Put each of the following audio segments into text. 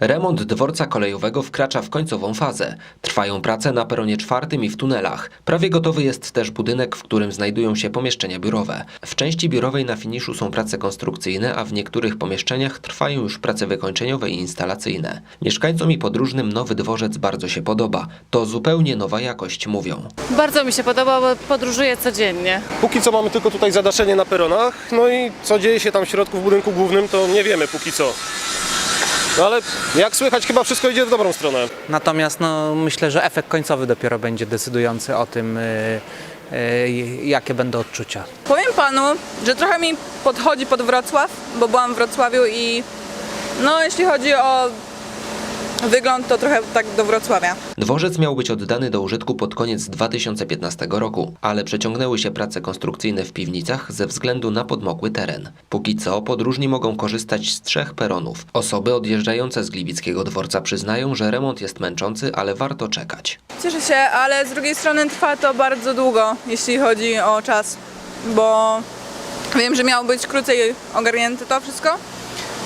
Remont dworca kolejowego wkracza w końcową fazę. Trwają prace na peronie czwartym i w tunelach. Prawie gotowy jest też budynek, w którym znajdują się pomieszczenia biurowe. W części biurowej na finiszu są prace konstrukcyjne, a w niektórych pomieszczeniach trwają już prace wykończeniowe i instalacyjne. Mieszkańcom i podróżnym nowy dworzec bardzo się podoba. To zupełnie nowa jakość, mówią. Bardzo mi się podoba, bo podróżuję codziennie. Póki co mamy tylko tutaj zadaszenie na peronach, no i co dzieje się tam w środku w budynku głównym, to nie wiemy póki co. No ale jak słychać, chyba wszystko idzie w dobrą stronę. Natomiast no, myślę, że efekt końcowy dopiero będzie decydujący o tym, y, y, jakie będą odczucia. Powiem panu, że trochę mi podchodzi pod Wrocław, bo byłam w Wrocławiu i no jeśli chodzi o wygląd, to trochę tak do Wrocławia. Dworzec miał być oddany do użytku pod koniec 2015 roku, ale przeciągnęły się prace konstrukcyjne w piwnicach ze względu na podmokły teren. Póki co podróżni mogą korzystać z trzech peronów. Osoby odjeżdżające z Gliwickiego dworca przyznają, że remont jest męczący, ale warto czekać. Cieszę się, ale z drugiej strony trwa to bardzo długo, jeśli chodzi o czas, bo wiem, że miało być krócej ogarnięte to wszystko,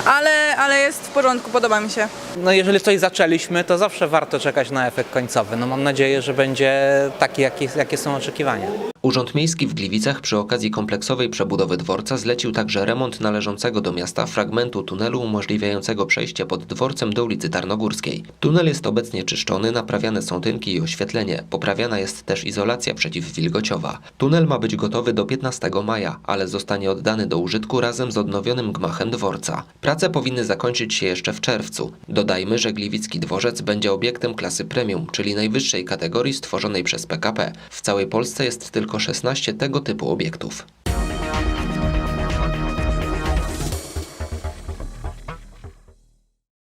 ale, ale jest w porządku, podoba mi się. No, jeżeli coś zaczęliśmy, to zawsze warto czekać na efekt końcowy. No, mam nadzieję, że będzie taki, jakie, jakie są oczekiwania. Urząd Miejski w Gliwicach przy okazji kompleksowej przebudowy dworca zlecił także remont należącego do miasta fragmentu tunelu umożliwiającego przejście pod dworcem do ulicy Tarnogórskiej. Tunel jest obecnie czyszczony, naprawiane są tynki i oświetlenie. Poprawiana jest też izolacja przeciwwilgociowa. Tunel ma być gotowy do 15 maja, ale zostanie oddany do użytku razem z odnowionym gmachem dworca. Prace powinny zakończyć się jeszcze w czerwcu. Dodajmy, że Gliwicki dworzec będzie obiektem klasy premium, czyli najwyższej kategorii stworzonej przez PKP. W całej Polsce jest tylko 16 tego typu obiektów.